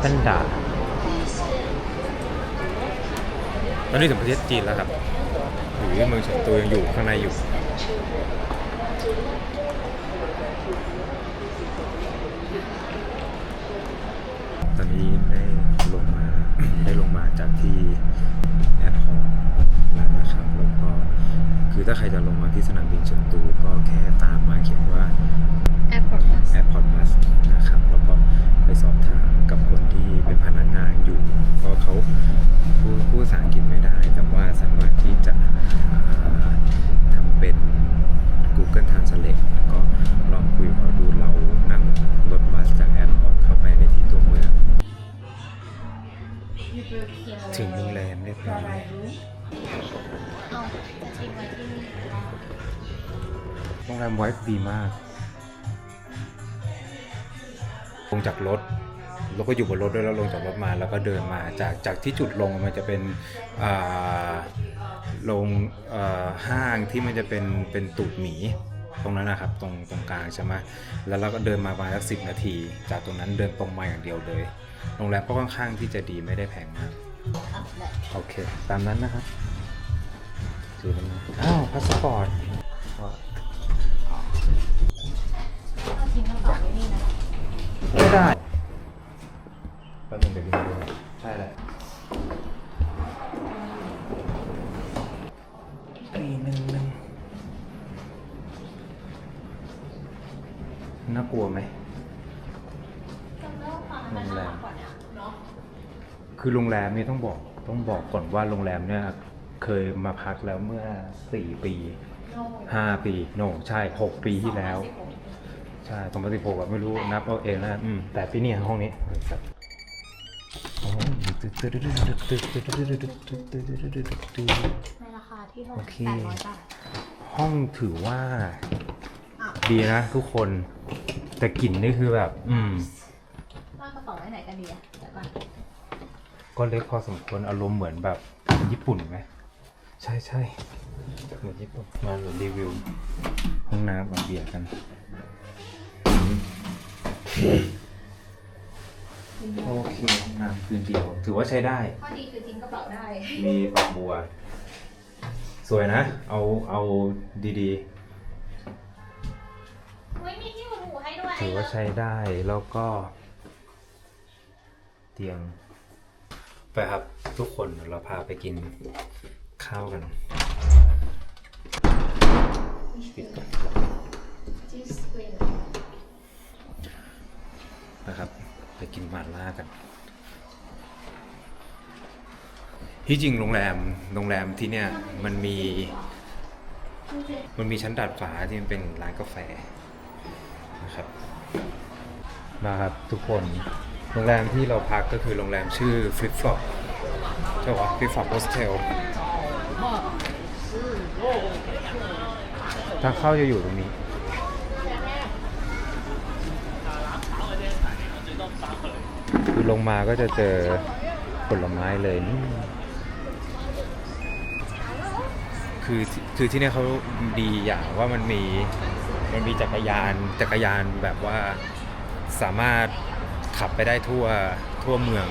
แพนด้าตอนนี้ถึงประเทศจีนแล้วครับหรือเมืองเฉิงตูยังอยู่ข้างในอยู่ตอนนี้ได้ลงมาได้ลงมาจากที่แอร์พอร์ตแล้วนะครับแล้วก็คือถ้าใครจะลงมาที่สนามบินเฉิงตูก็แค่ตามมาเขียนว่า Airport Bus Airport Bus นะครับแล้วก็ไปสอบถามกับคนที่เป็น พนักงานอยู่ เพราะเขาพูดพูดภาษาอังกฤษไม่ได้ แต่ว่าสามารถที่จะอ่าทำเป็น Google Translate แล้วก็ลองคุยกับเขาดูเรานั่งรถบัสจากแอร์พอร์ตเข้าไปในที่ตัวเมือง ถึงโรงแรมเรียบร้อยเอาจะทิ้งไว้ที่นี่โรงแรมไว้ดีมาก ลงจากรถ เราก็อยู่บนรถด้วยแล้วลงจากรถมาแล้วก็เดินมาจากจากที่จุดลงมันจะเป็นอ่าลงอ่อห้างที่มันจะเป็นเป็นตูดหมีตรงนั้นนะครับตรงตรงกลางใช่ไหมแล้วเราก็เดินมาประมาณสักสินาที จากตรงนั้นเดินตรงมาอย่างเดียวเลยโรงแรมก็ค่อนข้างที่จะดีไม่ได้แพงมากโอเค ตามนั้นนะครับถือมันมาอ้าวพาสปอร์ตเอาทิ้งกระเป๋าไว้นี่นะไม่ได้แป๊บนึงเดี๋ยวดูใช่แหละปีหนึ่งหนึ่งน่ากลัวไหม โรงแรม คือโรงแรมนี่ต้องบอกต้องบอกก่อนว่าโรงแรมเนี่ยเคยมาพักแล้วเมื่อสี่ปีห้าปีโนใช่หกปีที่แล้ว ใช่สองพันสิบหกอะไม่รู้นับเอาเองนะอืมแต่ปีนี้ห้องนี้โอ้ยในราคาที่เท่าไหโอร่เคแปดร้อยบาทห้องถือว่าอ้าวดีนะทุกคน แต่กลิ่นนี่คือแบบ อืมว่างกระเป๋าไว้ไหนกันดีอะเดี๋ยว ก่อนก็เล็กพอสมควรอารมณ์เหมือนแบบญี่ปุ่นไหมใช่ใช่เหมือนญี่ปุ่นมาหรือรีวิวห้องน้ำกับเบียร์กันโอเคห้องน้ำคืนเดียว ถือว่าใช้ได้ ข้อดีคือทิ้งกระเป๋าได้ มีฝักบัว สวยนะ เอาเอาดีไม่มีที่หูให้ด้วย ๆ ถือว่าใช้ได้แล้วก็ เตียง ไปครับทุกคนเราพาไปกินข้าวกันปิดก่อนนะครับ ไปกินมาล่ากัน ที่จริงโรงแรมโรงแรมที่เนี่ยมันมี มันมีชั้นดาดฟ้าที่มันเป็นร้านกาแฟนะครับนะครับทุกคน โรงแรมที่เราพักก็คือโรงแรมชื่อ Flip Flop ใช่ปะ Flip Flop Hostel ทางเข้าจะอยู่ตรงนี้ คือลงมาก็จะเจอผลไม้เลยนี่คือคือที่นี่เขาดีอย่างว่ามันมีมันมีจักรยานจักรยานแบบว่าสามารถ ขับไปได้ทั่วทั่วเมือง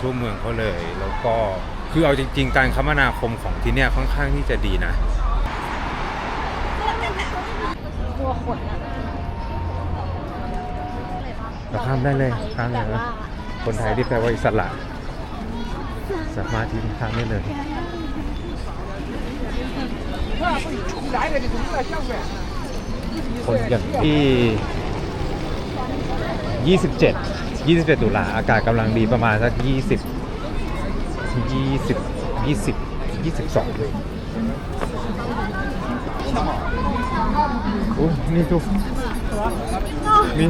ทั่วเมืองเขาเลย แล้วก็คือเอาจริง ๆ การคมนาคมของที่เนี่ยค่อนข้างที่จะดีนะ ตัวขนอะเราข้ามได้เลยข้ามเลยนะคนไทยที่แปลว่าอิสระ สามารถที่ข้ามได้เลยคนอย่างที่ 27 27 ตุลาอากาศกำลังดีประมาณสัก 20 20 20 22อุ้ยนี่ดูมี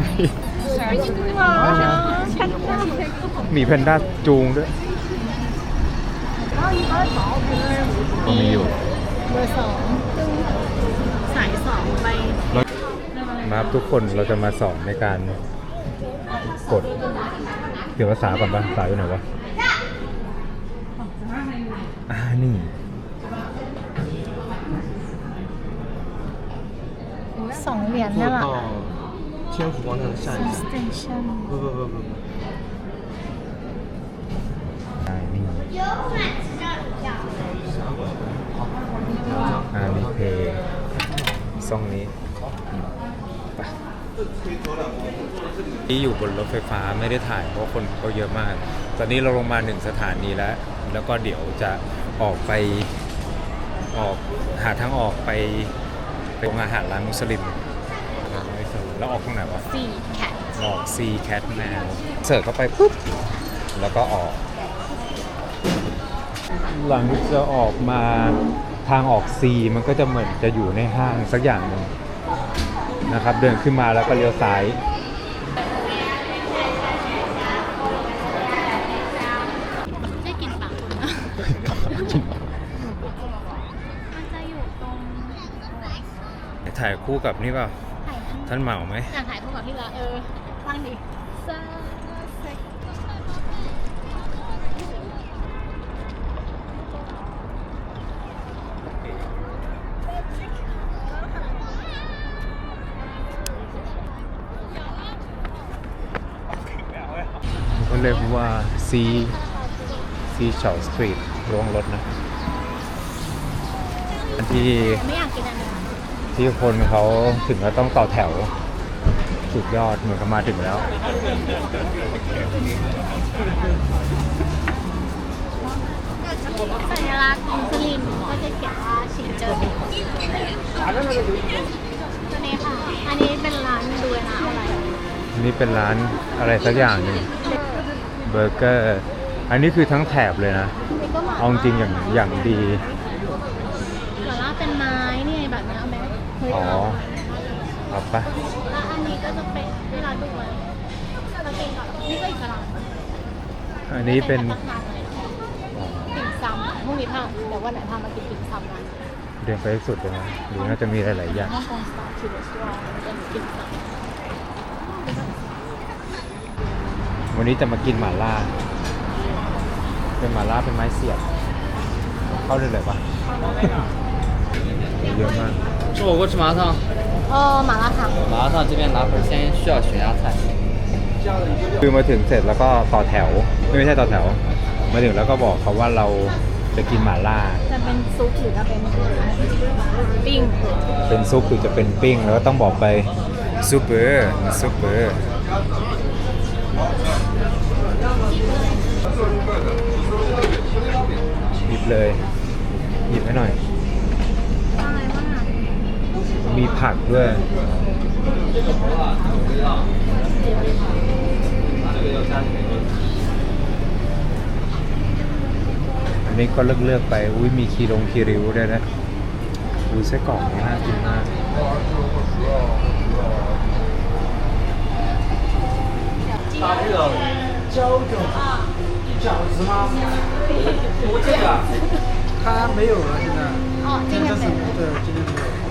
หมีแพนด้าจูงด้วยก็มีอยู่เบอร์สองสายสองไปมาครับทุกคนเราจะมาสอนในการ กด เดี๋ยวภาษาก่อนปะภาษาอยู่ไหนวะอ่านี่ สองเหรียญน่ารัก 到天府广场下一站。 station 不不不不不， อ่ามีเพลงซ่องนี้ไป ที่อยู่บนรถไฟฟ้าไม่ได้ถ่ายเพราะคนเขาเยอะมาก ตอนนี้เราลงมาหนึ่งสถานีแล้ว แล้วก็เดี๋ยวจะออกไปออกหาทางออกไปไปโรงอาหารร้านมุสลิมแล้วออกตรงไหนวะสี่แคทออก C Cat Now เสิร์ชเข้าไปปุ๊บ แล้วก็ออก หลังจะออกมาทางออก C มันก็จะเหมือนจะอยู่ในห้างสักอย่างหนึ่งนะครับ เดินขึ้นมาแล้วก็เลี้ยวซ้าย คู่กับนี่เปล่าถ่ายท่านเหมาไหมอยากถ่ายคู่กับพี่ละเออฟังดิซาเซ็กก็เรียกว่า C C เฉาสตรีทลงรถนะอันที่ไม่อยากกินอันนี้ ที่คนเขาถึงก็ต้องต่อแถว สุดยอดเหมือนกับมาถึงแล้ว สัญลักษณ์มุสลิมก็จะเขียนว่าชินเจอร์ตัวนี้ค่ะ อันนี้เป็นร้านดูนะอะไรนี่เป็นร้านอะไรสักอย่างหนึ่งเบอร์เกอร์ อันนี้คือทั้งแถบเลยนะ นี่ก็หมาเอาจริงอย่างอย่างดี หมาล่าเป็นไม้นี่ไงแบบนี้เอาไหมเฮ้ย อ๋อเอาเอาปะแล้วอันนี้ก็จะเป็นที่ร้านดูไว้เรากินก่อนนี่ก็อีกร้านอันนี้เป็นภัตตาคารเลยติ่มซำพรุ่งนี้พาเดี๋ยววันไหนพามากินติ่มซำนะเดินไปให้สุดเลยนะหรือน่าจะมีหลายๆอย่างฮ่องกงสไตล์ชิลล์สตรองเป็นติ่มซำวันนี้จะมากินหม่าล่า เป็นหม่าล่าเป็นไม้เสียบ เข้าได้เลยปะเยอะมาก 吃火锅吃麻辣烫， เออหมาล่าถัง 麻辣烫这边拿盆先需要选压菜。 คือมาถึงเสร็จแล้วก็ต่อแถว ไม่ใช่ต่อแถว มาถึงแล้วก็บอกเขาว่าเราจะกินหม่าล่า จะเป็นซุปหรือจะเป็นปิ้ง เป็นซุปหรือจะเป็นปิ้ง แล้วก็ต้องบอกไปซุปเปอร์ซุปเปอร์หยิบเลย หยิบให้หน่อย มีผักด้วย อันนี้ก็เลือกเลือกๆไป อุ้ยมีคีรงคีริ้วด้วยนะดูไส้กรอกนี่น่ากินมาก 大这个胶卷饺子吗？我这个它没有了，现在。 อ๋อจริง 这 กัน 是 เป็น 对，今天没有。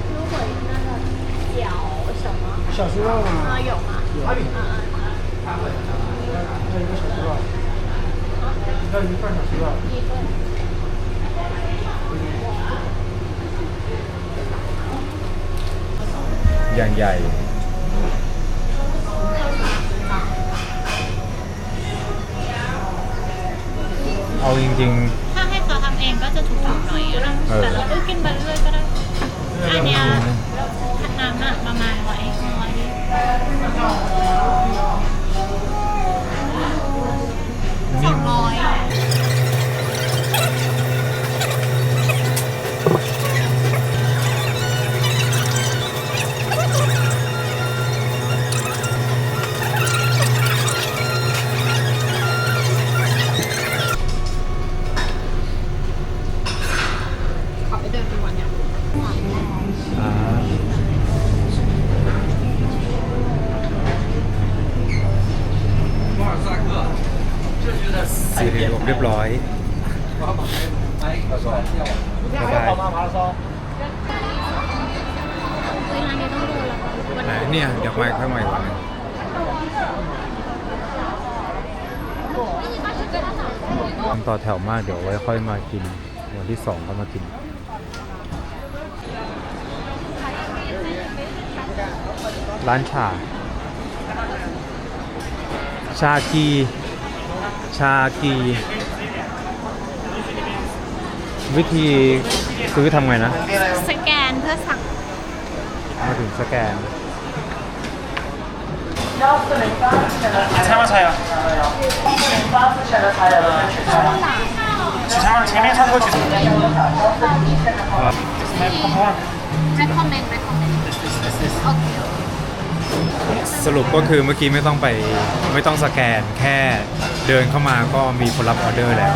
如果那个饺什么小酥肉啊吗？有吗？有。嗯嗯还有一个小酥肉，还有一份小酥肉。嗯，一份。 อย่างใหญ่ เอาจริง ถ้าให้เขาทำเองก็จะถูกๆหน่อยอะนะ เออ แต่เราก็กินไปเรื่อยๆก็ได้ อันเนี้ยน้ำหนักประมาณร้อยร้อย สองร้อยขอไปเดินดูวันเนี้ยๆอ่า้อยบายบายเนี่ยเดี๋ยวไปค่อยมาอีกวันหนึ่งนต่อแถวมากเดี๋ยวไว้ค่อยมากิน วันที่สองก็มากิน ร้านชา ชากี ชากี วิธีซื้อทำไงนะสแกนเพื่อสั่งมาถึงสแกน차만 차 요. 주차만 재미 참고 주세 요. ไม่คอมเมนต์ไม่คอมเมนต์โอเคสรุปก็คือเมื่อกี้ไม่ต้องไปไม่ต้องสแกนแค่เดินเข้ามาก็มีผลลัพธ์ออเดอร์แล้ว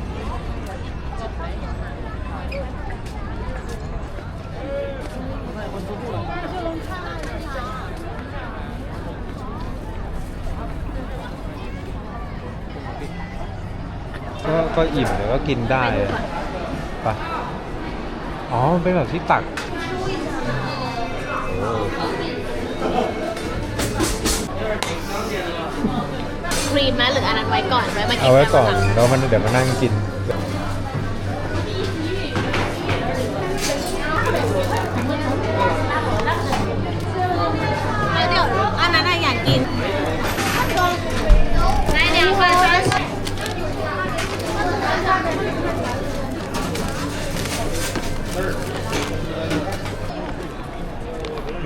ก็ก็อิ่มแต่ก็กินได้ปะอ๋อมันเป็นแบบที่ตักโอ้ครีมไหมหรืออันนั้นไว้ก่อนไว้มากินเอาไว้ก่อนหลังแล้วมันเดี๋ยวมานั่งกิน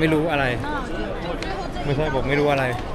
ไม่รู้อะไร ไม่ใช่บอกไม่รู้อะไรหลัง